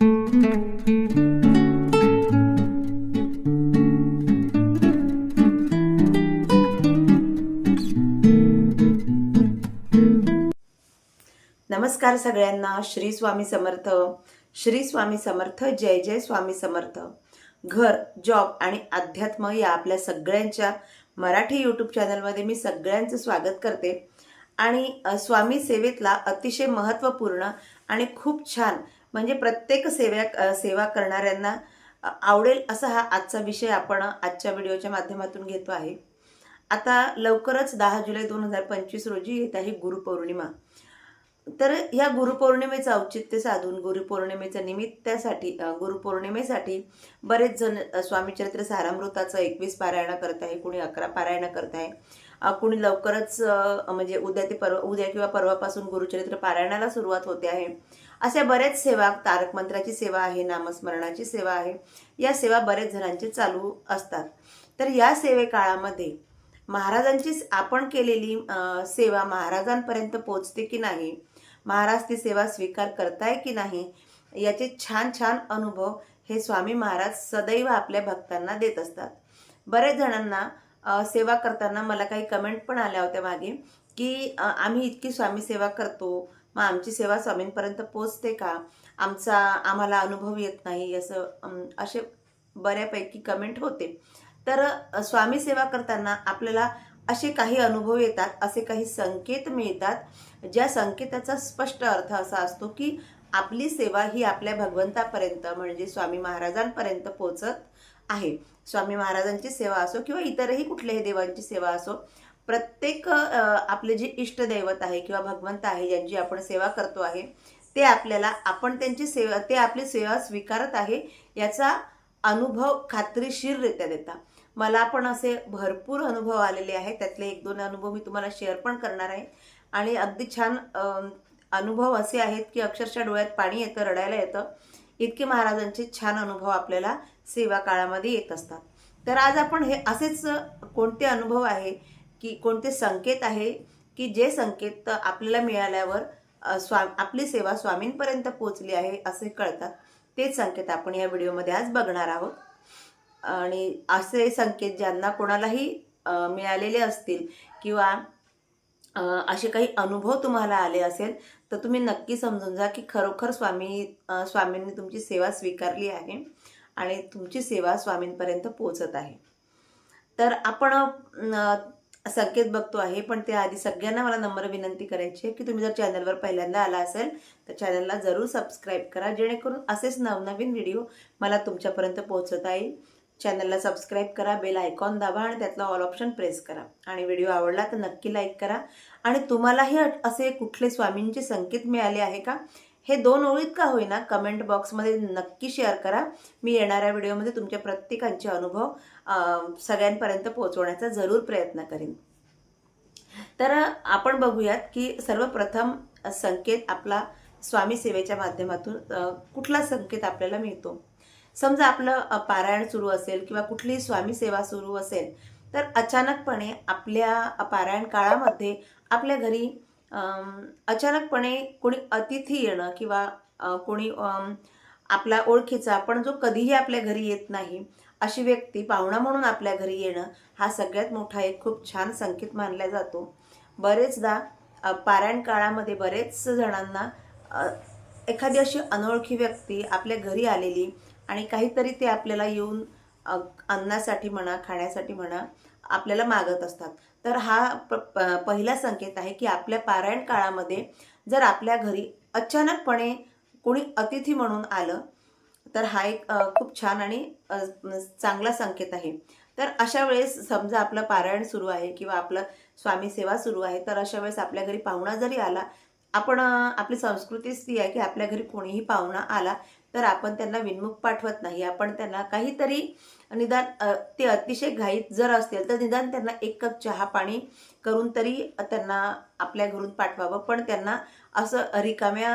नमस्कार सगळ्यांना श्री स्वामी समर्थ. श्री स्वामी समर्थ जय जय स्वामी समर्थ. घर जॉब आणि अध्यात्म या आपल्या सगळ्यांच्या मराठी यूट्यूब चॅनलमध्ये मी सगळ्यांचं स्वागत करते. आणि स्वामी सेवेतला अतिशय महत्त्वपूर्ण आणि खूप छान म्हणजे प्रत्येक सेवा सेवा करणाऱ्यांना आवडेल असा हा आजचा विषय आपण आजच्या व्हिडिओच्या माध्यमातून घेतो आहे. आता लवकरच दहा जुलै दोन हजार पंचवीस रोजी येत आहे गुरुपौर्णिमा. तर या गुरुपौर्णिमेचं औचित्य साधून गुरुपौर्णिमेच्या निमित्तासाठी गुरुपौर्णिमेसाठी बरेच जण स्वामीचरित्र सारामृताचं एकवीस पारायणं करत आहे कुणी अकरा पारायण करत आहे. कुणी लवकरच म्हणजे उद्या ते परवा उद्या किंवा परवापासून गुरुचरित्र पारायणाला सुरुवात होते आहे. अशा बरेच सेवा तारक मंत्राची सेवा आहे नामस्मरणाची सेवा आहे. या सेवा बरेच जणांचे चालू असतात. तर या सेवे काळामध्ये महाराजांची आपण केलेली सेवा महाराजांपर्यंत पोचते की नाही? महाराज ती सेवा स्वीकार करताय की नाही? याचे छान छान अनुभव हे स्वामी महाराज सदैव आपल्या भक्तांना देत असतात. बरेच जणांना सेवा करताना मला काही कमेंट पण आल्या होत्या मागे की आम्ही इतकी स्वामी सेवा करतो मग आमची सेवा स्वामींपर्यंत पोचते का? आमचा आम्हाला अनुभव येत नाही असं असे बऱ्यापैकी कमेंट होते. तर स्वामी सेवा करताना आपल्याला असे काही अनुभव येतात असे काही संकेत मिळतात ज्या संकेताचा स्पष्ट अर्थ असा असतो की आपली सेवा ही आपल्या भगवंतापर्यंत म्हणजे स्वामी महाराजांपर्यंत पोचत आहे. स्वामी महाराजांची सेवा असो किंवा इतरही कुठल्याही देवांची सेवा असो प्रत्येक आपले जे इष्टदैवत आहे किंवा भगवंत आहे ज्यांची आपण सेवा करतो आहे ते आपल्याला आपण त्यांची सेवा ते आपली सेवा स्वीकारत आहे याचा अनुभव खात्रीशीररित्या देता मला पण असे भरपूर अनुभव आलेले आहेत. त्यातले एक दोन अनुभव मी तुम्हाला शेअर पण करणार आहे. आणि अगदी छान अनुभव असे आहेत की अक्षरशः डोळ्यात पाणी येतं रडायला येतं. इतके महाराजांचे छान अनुभव आपल्याला सेवा काळामध्ये येत असतात. तर आज आपण हे असेच कोणते अनुभव आहे की कोणते संकेत आहे की जे संकेत आपल्याला मिळाल्यावर स्वा आपली सेवा स्वामींपर्यंत पोचली आहे असे कळतात. तेच संकेत आपण या व्हिडिओमध्ये आज बघणार आहोत. आणि असे संकेत ज्यांना कोणालाही मिळालेले असतील किंवा असे काही अनुभव तुम्हाला आले असेल तर तुम्ही नक्की समजून जा की खरोखर स्वामी स्वामींनी तुमची सेवा स्वीकारली आहे आणि तुमची सेवा स्वामींपर्यंत पोचत आहे. तर आपण संकेत बघतो आहे पण त्याआधी सगळ्यांना मला नम्र विनंती करायची आहे की तुम्ही जर चॅनलवर पहिल्यांदा आला असेल तर चॅनलला जरूर सबस्क्राईब करा जेणेकरून असेच नवनवीन व्हिडिओ मला तुमच्यापर्यंत पोहोचवता येईल. चॅनलला सबस्क्राईब करा बेल आयकॉन दाबा आणि त्यातला ऑल ऑप्शन प्रेस करा. आणि व्हिडिओ आवडला तर नक्की लाईक करा. आणि तुम्हालाही असे कुठले स्वामींचे संकेत मिळाले आहे का? हे दोन ओळीत का होईना कमेंट बॉक्समध्ये नक्की शेअर करा. मी येणाऱ्या व्हिडिओमध्ये तुमच्या प्रत्येकांचे अनुभव सगळ्यांपर्यंत पोहोचवण्याचा जरूर प्रयत्न करेन. तर आपण बघूयात की सर्वप्रथम संकेत आपला स्वामी सेवेच्या माध्यमातून कुठला संकेत आपल्याला मिळतो? समजा आपलं पारायण सुरू असेल किंवा कुठलीही स्वामी सेवा सुरू असेल तर अचानकपणे आपल्या पारायण काळामध्ये आपल्या घरी अचानकपणे कोणी अतिथी येणं किंवा कोणी आपला ओळखीचा पण जो कधीही आपल्या घरी येत नाही अशी व्यक्ती पाहुणा म्हणून आपल्या घरी येणं हा सगळ्यात मोठा एक खूप छान संकेत मानला जातो. बरेचदा पारायण काळामध्ये बरेच जणांना एखादी अशी अनोळखी व्यक्ती आपल्या घरी आलेली आणि काहीतरी ते आपल्याला येऊन अन्नासाठी म्हणा खाण्यासाठी म्हणा आपल्याला मागत असतात. तर हा प प- पहिला संकेत आहे की आपल्या पारायण काळामध्ये जर आपल्या घरी अचानकपणे कोणी अतिथी म्हणून आलं तर हा एक खूप छान आणि चांगला संकेत आहे. तर अशा वेळेस समजा आपलं पारायण सुरू आहे किंवा आपलं स्वामी सेवा सुरू आहे तर अशा वेळेस आपल्या घरी पाहुणा जरी आला आपण आपली संस्कृतीच ती आहे की आपल्या घरी कोणीही पाहुणा आला तर आपण त्यांना विनमुख पाठवत नाही. आपण त्यांना काहीतरी निदान ते अतिशय घाईत जर असतील तर निदान त्यांना एक कप चहा पाणी करून तरी त्यांना आपल्या घरून पाठवावं. पण त्यांना असं रिकाम्या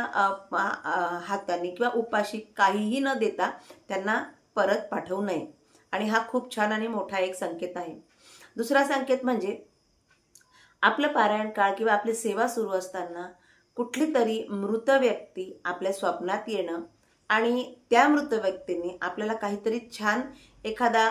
हाताने किंवा उपाशी काहीही न देता त्यांना परत पाठवू नये. आणि हा खूप छान आणि मोठा एक संकेत आहे. दुसरा संकेत म्हणजे आपलं पारायण काळ किंवा आपली सेवा सुरू असताना कुठली तरी मृत व्यक्ती आपल्या स्वप्नात येणं आणि त्या मृत व्यक्तीने आपल्याला काहीतरी छान एखादा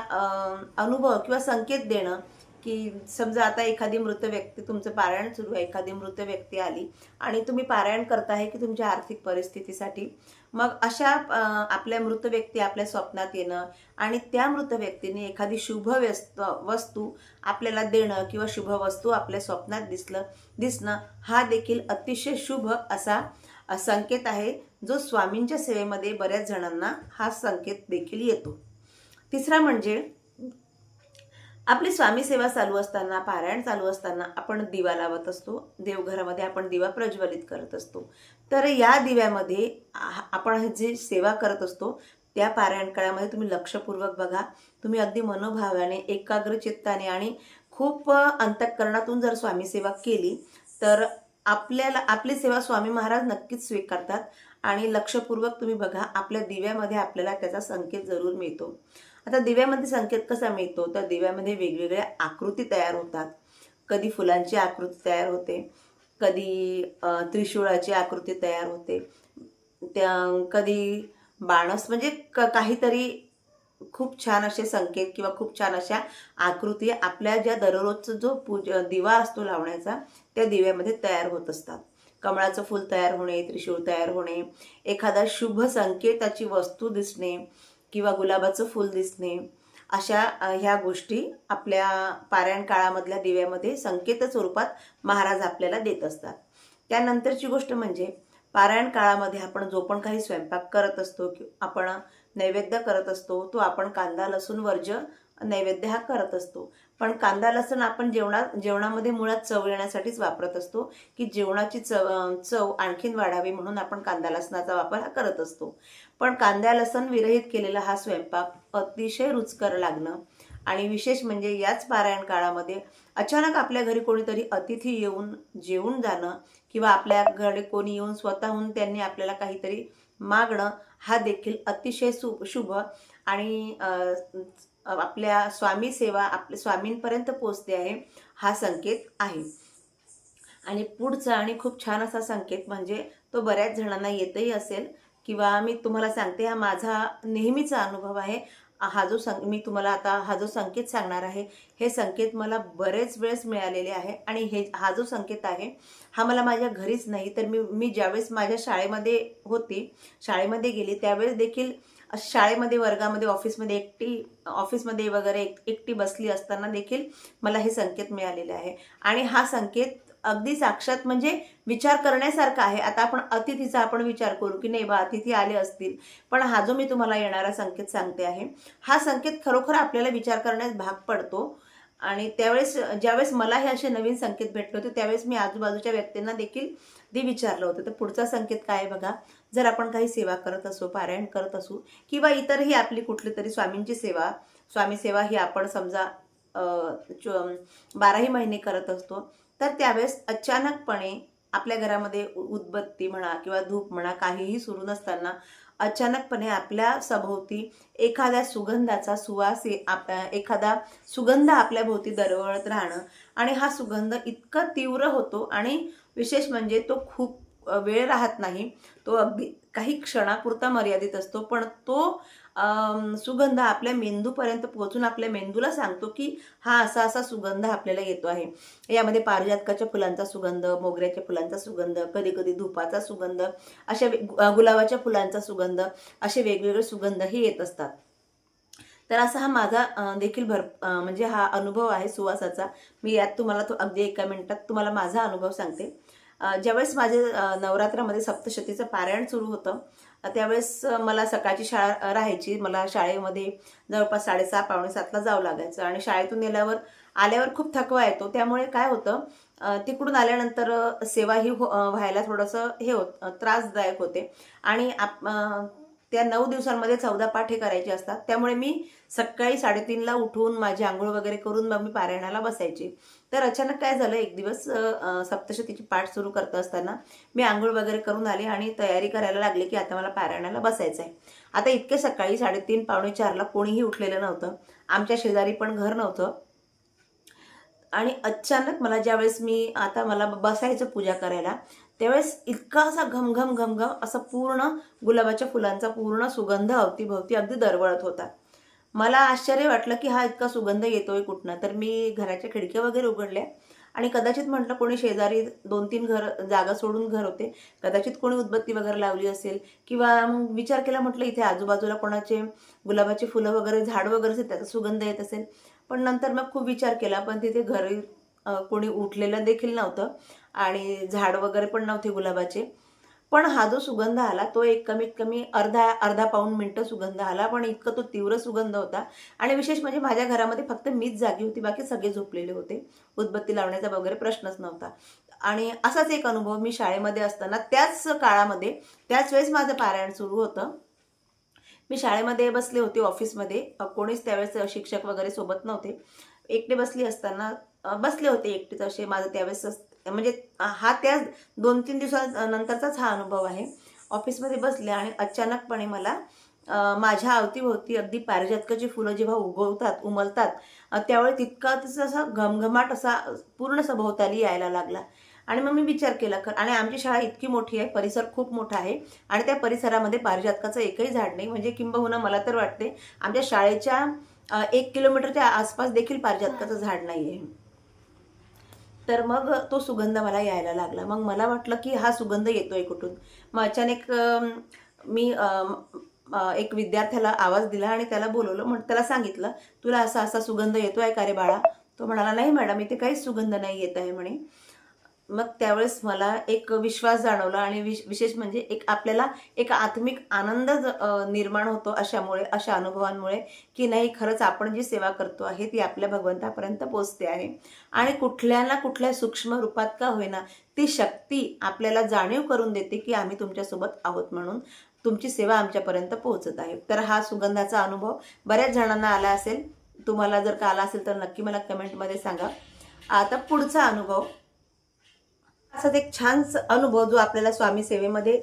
अनुभव किंवा संकेत देणं की समजा आता एखादी मृत व्यक्ती तुमचं पारायण सुरू आहे एखादी मृत व्यक्ती आली आणि तुम्ही पारायण करताय की तुमच्या आर्थिक परिस्थितीसाठी मग अशा आपल्या मृत व्यक्ती आपल्या स्वप्नात येणं आणि त्या मृत व्यक्तीने एखादी शुभ व्यस्त वस्तू आपल्याला देणं किंवा शुभ वस्तू आपल्या स्वप्नात दिसलं दिसणं हा देखील अतिशय शुभ असा संकेत आहे जो स्वामींच्या सेवेमध्ये बऱ्याच जणांना हा संकेत देखील येतो. तिसरा म्हणजे आपली स्वामी सेवा चालू असताना पारायण चालू असताना आपण दिवा लावत असतो. देवघरामध्ये आपण दिवा प्रज्वलित करत असतो. तर या दिव्यामध्ये आपण जी सेवा करत असतो त्या पारायण काळामध्ये तुम्ही लक्षपूर्वक बघा. तुम्ही अगदी मनोभावाने एकाग्र चित्ताने आणि खूप अंतःकरणातून जर स्वामी सेवा केली तर आपल्याला आपली सेवा स्वामी महाराज नक्कीच स्वीकारतात. आणि लक्षपूर्वक तुम्ही बघा आपल्या दिव्यामध्ये आपल्याला त्याचा संकेत जरूर मिळतो. आता दिव्यामध्ये संकेत कसा मिळतो? तर दिव्यामध्ये वेगवेगळ्या आकृती तयार होतात. कधी फुलांची आकृती तयार होते कधी त्रिशूळाची आकृती तयार होते त्या कधी बाणस म्हणजे क काहीतरी खूप छान असे संकेत किंवा खूप छान अशा आकृती आपल्या ज्या दररोजचा जो पूज दिवा असतो लावण्याचा त्या दिव्यामध्ये तयार होत असतात. कमळाचं फूल तयार होणे त्रिशूळ तयार होणे एखादा शुभ संकेताची वस्तू दिसणे किंवा गुलाबाचं फूल दिसणे अशा ह्या गोष्टी आपल्या पारायण काळामधल्या दिव्यामध्ये संकेत स्वरूपात महाराज आपल्याला देत असतात. त्यानंतरची गोष्ट म्हणजे पारायण काळामध्ये आपण जो पण काही स्वयंपाक करत असतो आपण नैवेद्य करत असतो तो आपण कांदा लसूण वर्ज्य नैवेद्य हा करत असतो. पण कांदा लसण आपण जेवणा जेवणामध्ये मुळात चव येण्यासाठीच वापरत असतो की जेवणाची चव चव आणखीन वाढावी म्हणून आपण कांदा लसणाचा वापर हा करत असतो. पण कांदा लसण विरहित केलेला हा स्वयंपाक अतिशय रुचकर लागणं आणि विशेष म्हणजे याच पारायण काळामध्ये अचानक आपल्या घरी कोणीतरी अतिथी येऊन जेवून जाणं किंवा आपल्या घरी कोणी येऊन स्वतःहून त्यांनी आपल्याला काहीतरी मागणं हा देखील अतिशय सु शुभ आणि आपल्या स्वामी सेवा आपल्या स्वामींपर्यंत पोचते आहे हा संकेत आहे. आणि पुढचा आणि खूप छान असा संकेत म्हणजे तो बऱ्याच जणांना येतही असेल किंवा मी तुम्हाला सांगते हा माझा नेहमीचा अनुभव आहे. हा जो सं मी तुम्हाला आता हा जो संकेत सांगणार आहे हे संकेत मला बरेच वेळेस मिळालेले आहे आणि हे हा जो संकेत आहे हा मला माझ्या घरीच नाही तर मी मी ज्यावेळेस माझ्या शाळेमध्ये होती शाळेमध्ये गेली त्यावेळेस देखील शाळेमध्ये वर्गामध्ये ऑफिसमध्ये एकटी ऑफिसमध्ये वगैरे एक एकटी बसली असताना देखील मला हे संकेत मिळालेले आहे. आणि हा संकेत अगदी साक्षात म्हणजे विचार करण्यासारखा आहे. आता आपण अतिथीचा आपण विचार करू की नाही बा अतिथी आले असतील. पण हा जो मी तुम्हाला येणारा संकेत सांगते आहे हा संकेत खरोखर आपल्याला विचार करण्यास भाग पडतो. आणि त्यावेळेस ज्यावेळेस मला हे असे नवीन संकेत भेटले होते त्यावेळेस मी आजूबाजूच्या व्यक्तींना देखील ते विचारलं होतं. तर पुढचा संकेत काय आहे बघा? जर आपण काही सेवा करत असू पारायण करत असू किंवा इतरही आपली कुठली तरी स्वामींची सेवा स्वामी सेवा ही आपण समजा चो- बाराही महिने करत असतो तर त्यावेळेस अचानकपणे आपल्या घरामध्ये उ- उदबत्ती म्हणा किंवा धूप म्हणा काहीही सुरू नसताना अचानकपणे आपल्या सभोवती एखाद्या सुगंधाचा सुवास आप एखादा सुगंध आपल्या भोवती दरवळत राहणं. आणि हा सुगंध इतका तीव्र होतो आणि विशेष म्हणजे तो खूप वेळ राहत नाही. तो अगदी काही क्षणापुरता मर्यादित असतो. पण तो सुगंध आपल्या मेंदूपर्यंत पोहोचून आपल्या मेंदूला सांगतो की हा असा असा सुगंध आपल्याला येतो आहे. यामध्ये पारिजातकाच्या फुलांचा सुगंध मोगऱ्याच्या फुलांचा सुगंध कधी कधी धुपाचा सुगंध अशा गुलाबाच्या फुलांचा सुगंध असे वेगवेगळे सुगंध हे येत असतात. तर असा हा माझा देखील भर म्हणजे हा अनुभव आहे सुवासाचा. मी यात तुम्हाला तो अगदी एका मिनिटात तुम्हाला माझा अनुभव सांगते. ज्यावेळेस माझे नवरात्रामध्ये सप्तशतीचं पारायण सुरू होतं त्यावेळेस मला सकाळची शाळा राहायची. मला शाळेमध्ये जवळपास साडेसहा पावणे सातला जावं लागायचं. आणि शाळेतून गेल्यावर आल्यावर खूप थकवा येतो. त्यामुळे काय होतं तिकडून आल्यानंतर सेवाही सेवा ही हो- व्हायला थोडंसं हे होत त्रासदायक होते. आणि आप त्या नऊ दिवसांमध्ये चौदा पाठ हे करायचे असतात. त्यामुळे मी सकाळी साडेतीनला उठून माझी आंघोळ वगैरे करून मग मी पारायणाला बसायचे. तर अचानक काय झालं एक दिवस सप्तशतीची पाठ सुरू करत असताना मी आंघोळ वगैरे करून आले आणि तयारी करायला लागले की आता मला पारायणाला बसायचं आहे आता इतके सकाळी साडेतीन पावणे चारला कोणीही उठलेलं नव्हतं. आमच्या शेजारी पण घर नव्हतं. आणि अचानक मला ज्यावेळेस मी आता मला बसायचं पूजा करायला त्यावेळेस इतका असा घमघम घमघम असा पूर्ण गुलाबाच्या फुलांचा पूर्ण सुगंध अवतीभवती अगदी दरवळत होता. मला आश्चर्य वाटलं की हा इतका सुगंध येतोय कुठनं. तर मी घराच्या खिडक्या वगैरे उघडल्या आणि कदाचित म्हटलं कोणी शेजारी दोन तीन घर जागा सोडून घर होते. कदाचित कोणी उदबत्ती वगैरे लावली असेल किंवा मग विचार केला म्हटलं इथे आजूबाजूला कोणाचे गुलाबाची फुलं वगैरे झाड वगैरे असेल त्याचा सुगंध येत असेल. पण नंतर मग खूप विचार केला पण तिथे घरी कोणी उठलेलं देखील नव्हतं. आणि झाड वगैरे पण नव्हते गुलाबाचे. पण हा जो सुगंध आला तो एक कमीत कमी अर्धा अर्धा पाऊण मिनटं सुगंध आला पण इतकं तो तीव्र सुगंध होता. आणि विशेष म्हणजे माझ्या घरामध्ये फक्त मीच जागी होती बाकी सगळे झोपलेले होते. उदबत्ती लावण्याचा वगैरे प्रश्नच नव्हता. आणि असाच एक अनुभव मी शाळेमध्ये असताना त्याच काळामध्ये त्याच वेळेस माझं पारायण सुरू होतं. मी शाळेमध्ये बसले होते ऑफिसमध्ये. कोणीच त्यावेळेस शिक्षक वगैरे सोबत नव्हते. एकटे बसली असताना बसले होते एकटेच असे. माझं त्यावेळेस म्हणजे हा त्या दोन तीन दिवसानंतरचाच हा अनुभव आहे. ऑफिसमध्ये बसले आणि अचानकपणे मला माझ्या अवतीभोवती अगदी पारिजातकाची फुलं जेव्हा उगवतात उमलतात त्यावेळी तितका तसा असा घमघमाट असा पूर्ण सभोवताली यायला लागला. आणि मग मी विचार केला खर आणि आमची शाळा इतकी मोठी आहे परिसर खूप मोठा आहे आणि त्या परिसरामध्ये पारिजातकाचं एकही झाड नाही. म्हणजे किंबहुना मला तर वाटते आमच्या शाळेच्या एक किलोमीटरच्या आसपास देखील पारिजातकाचं झाड नाही आहे तर मग तो सुगंध मला यायला लागला. मग मला वाटलं की हा सुगंध येतोय कुठून? मग अचानक मी एक विद्यार्थ्याला आवाज दिला आणि त्याला बोलवलं. मग त्याला सांगितलं तुला असा असा सुगंध येतो आहे का रे बाळा? तो म्हणाला नाही मॅडम इथे काहीच सुगंध नाही येत आहे म्हणे. मग त्यावेळेस मला एक विश्वास जाणवला आणि विश विशेष म्हणजे एक आपल्याला एक आत्मिक आनंद ज- निर्माण होतो अशामुळे अशा अनुभवांमुळे की नाही खरंच आपण जी सेवा करतो आहे ती आपल्या भगवंतापर्यंत पोचते आहे. आणि कुठल्या ना कुठल्या सूक्ष्म रूपात का होईना ती शक्ती आपल्याला जाणीव करून देते की आम्ही तुमच्यासोबत आहोत म्हणून तुमची सेवा आमच्यापर्यंत पोहोचत आहे. तर हा सुगंधाचा अनुभव बऱ्याच जणांना आला असेल. तुम्हाला जर का आला असेल तर नक्की मला कमेंटमध्ये सांगा. आता पुढचा अनुभव. असाच एक छान अनुभव जो आपल्याला स्वामी सेवेमध्ये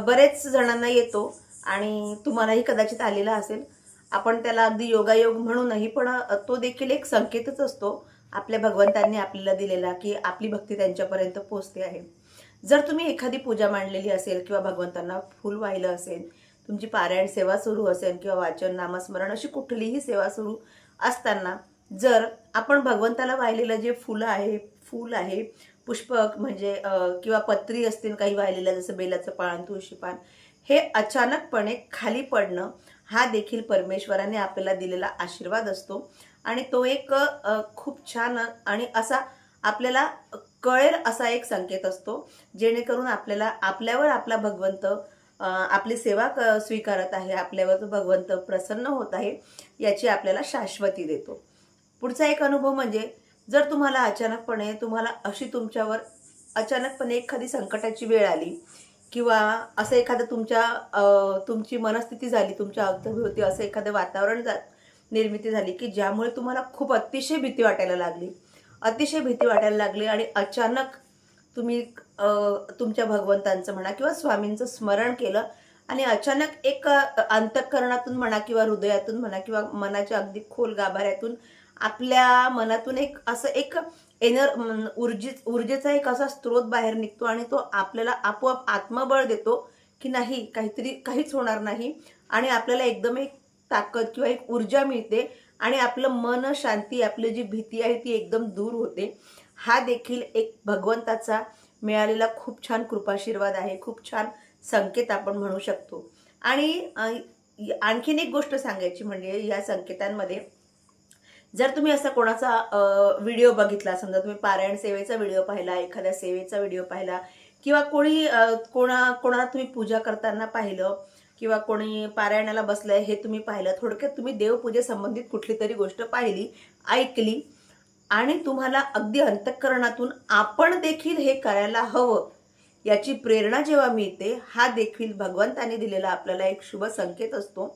बरेच जणांना येतो आणि तुम्हालाही कदाचित आलेला असेल. आपण त्याला अगदी योगायोग म्हणूनही पण तो देखील एक संकेतच असतो आपल्या भगवंतांनी आपल्याला दिलेला की आपली भक्ती त्यांच्यापर्यंत पोचते आहे. जर तुम्ही एखादी पूजा मांडलेली असेल किंवा भगवंतांना फुल वाहिलं असेल तुमची पारायण सेवा सुरू असेल किंवा वाचन नामस्मरण अशी कुठलीही सेवा सुरू असताना जर आपण भगवंताला वाहिलेलं जे फुलं आहे फूल आहे पुष्पक म्हणजे किंवा पत्री असतील काही वाहिलेलं जसं बेलाचं पान तुळशी पान हे अचानकपणे खाली पडणं हा देखील परमेश्वराने आपल्याला दिलेला आशीर्वाद असतो. आणि तो एक खूप छान आणि असा आपल्याला कळेल असा एक संकेत असतो जेणेकरून आपल्याला आपल्यावर आपला भगवंत आपली सेवा क स्वीकारत आहे आपल्यावर भगवंत प्रसन्न होत आहे याची आपल्याला शाश्वती देतो. पुढचा एक अनुभव म्हणजे जर तुम्हाला अचानकपणे तुम्हाला अशी तुमच्यावर अचानकपणे एखादी संकटाची वेळ आली किंवा असं एखादं तुमच्या तुमची मनस्थिती झाली तुमच्या अवतीभोवती असं एखादं वातावरण जा निर्मिती झाली की ज्यामुळे तुम्हाला खूप अतिशय भीती वाटायला लागली. अतिशय भीती वाटायला लागली आणि अचानक तुम्ही तुमच्या भगवंतांचं म्हणा किंवा स्वामींचं स्मरण केलं आणि अचानक एक अंतःकरणातून म्हणा किंवा हृदयातून म्हणा किंवा मनाच्या अगदी खोल गाभाऱ्यातून आपल्या मनातून एक असं एक एनर ऊर्जे ऊर्जेचा एक असा स्रोत बाहेर निघतो आणि तो आपल्याला आपोआप आत्मबळ देतो की नाही काहीतरी काहीच होणार नाही. आणि आपल्याला एकदम एक ताकद किंवा एक ऊर्जा मिळते आणि आपलं मन शांती आपली जी भीती आहे ती एकदम दूर होते. हा देखील एक भगवंताचा मिळालेला खूप छान कृपाशीर्वाद आहे. खूप छान संकेत आपण म्हणू शकतो. आणि आणखीन एक गोष्ट सांगायची म्हणजे या संकेतांमध्ये जर तुम्ही असा कोणाचा व्हिडिओ बघितला समजा तुम्ही पारायण सेवेचा व्हिडिओ पाहिला एखाद्या सेवेचा व्हिडिओ पाहिला किंवा कोणी कोणा कोणाला तुम्ही पूजा करताना पाहिलं किंवा कोणी पारायणाला बसलंय हे तुम्ही पाहिलं थोडक्यात तुम्ही देवपूजेसंबंधित कुठली तरी गोष्ट पाहिली ऐकली आणि तुम्हाला अगदी अंतःकरणातून आपण देखील हे करायला हवं याची प्रेरणा जेव्हा मिळते हा देखील भगवंताने दिलेला आपल्याला एक शुभ संकेत असतो.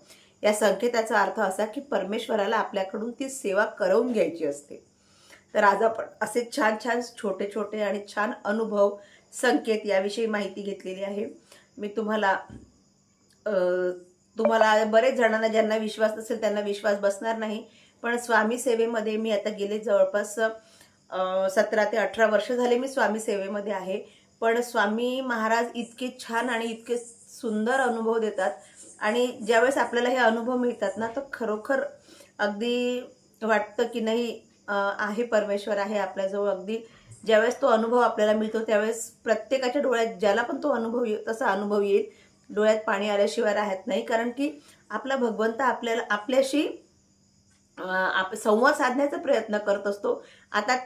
या संकेताचा अर्थ असा की परमेश्वराला आपल्याकडून ती सेवा करवून घ्यायची असते. तर आज आपण असे छान छान छोटे छोटे आणि छान अनुभव संकेत याविषयी माहिती घेतलेली आहे. मी तुम्हाला तुम्हाला बरेच जणांना ज्यांना विश्वास नसेल त्यांना विश्वास बसणार नाही. पण स्वामी सेवेमध्ये मी आता गेले जवळपास सतरा ते अठरा वर्ष झाले मी स्वामी सेवेमध्ये आहे. पण स्वामी महाराज इतके छान आणि इतके सुंदर अनुभव देतात. आणि ज्यावेळेस आपल्याला हे अनुभव मिळतात ना तर खरोखर अगदी वाटतं की नाही आहे परमेश्वर आहे आपल्याजवळ अगदी. ज्यावेळेस तो अनुभव आपल्याला मिळतो त्यावेळेस प्रत्येकाच्या डोळ्यात ज्याला पण तो अनुभव येईल तसा अनुभव येईल. डोळ्यात पाणी आल्याशिवाय राहत नाही. कारण की आपला भगवंत आपल्याला आपल्याशी आप संवाद साधण्याचा प्रयत्न करत असतो. आता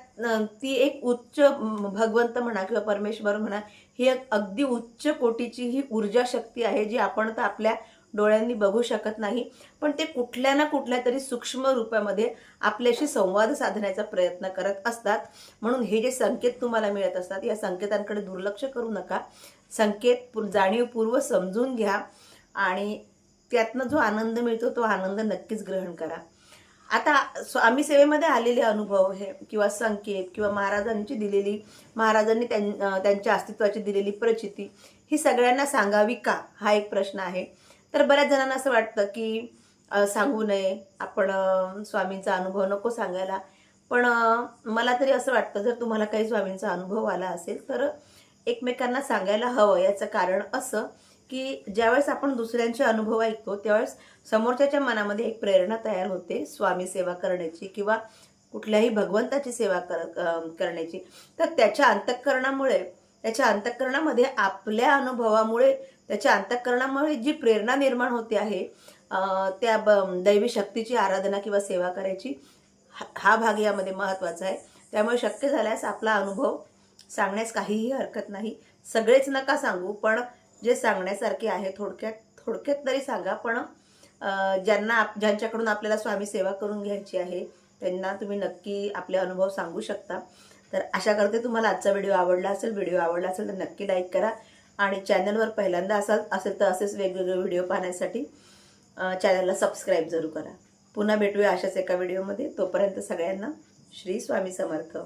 ती एक उच्च भगवंत म्हणा किंवा परमेश्वर म्हणा ही एक अगदी उच्च कोटीची ही ऊर्जा शक्ती आहे जी आपण तर आपल्या डोळ्यांनी बघू शकत नाही. पण ते कुठल्या ना कुठल्या तरी सूक्ष्म रूपामध्ये आपल्याशी संवाद साधण्याचा प्रयत्न करत असतात. म्हणून हे जे संकेत तुम्हाला मिळत असतात या संकेतांकडे दुर्लक्ष करू नका. संकेत जाणीवपूर्व समजून घ्या आणि त्यातनं जो आनंद मिळतो तो आनंद नक्कीच ग्रहण करा. आता स्वामी सेवेमध्ये आलेले अनुभव हे किंवा संकेत किंवा महाराजांची दिलेली महाराजांनी त्यां त्यांच्या अस्तित्वाची दिलेली प्रचिती ही सगळ्यांना सांगावी का? हा एक प्रश्न आहे. तर बऱ्याच जणांना असं वाटतं की सांगू नये. आपण स्वामींचा अनुभव नको सांगायला. पण मला तरी असं वाटतं जर तुम्हाला काही स्वामींचा अनुभव आला असेल तर एकमेकांना सांगायला हवं. याचं कारण असं की ज्यावेळेस आपण दुसऱ्यांचे अनुभव ऐकतो त्यावेळेस समोरच्याच्या मनामध्ये एक प्रेरणा तयार होते स्वामी सेवा करण्याची किंवा कुठल्याही भगवंताची सेवा कर करण्याची. तर त्याच्या अंतःकरणामुळे त्याच्या अंतःकरणामध्ये आपल्या अनुभवामुळे त्याच्या अंतःकरणामुळे जी प्रेरणा निर्माण होते आहे त्या ब- दैवी शक्तीची आराधना किंवा सेवा करायची हा- हा भाग यामध्ये महत्त्वाचा आहे. त्यामुळे शक्य झाल्यास आपला अनुभव सांगण्यास काहीही हरकत नाही. सगळेच नका सांगू पण जे सांगण्यासारखे आहे थोडक्यात थोडक्यात तरी सांगा पण ज्यांना आप- ज्यांच्याकडून आपल्याला स्वामी सेवा करून घ्यायची आहे त्यांना तुम्ही नक्की आपले अनुभव सांगू शकता. तर आशा करते तुम्हाला आजचा व्हिडिओ आवडला असेल व्हिडिओ आवडला असेल तर नक्की लाईक करा आणि चॅनलवर पहिल्यांदा असाल असेल तर असेच वेगवेगळे व्हिडिओ पाहण्यासाठी चॅनलला सबस्क्राईब जरूर करा. पुन्हा भेटूया अशाच एका व्हिडिओमध्ये. तोपर्यंत सगळ्यांना श्री स्वामी समर्थ.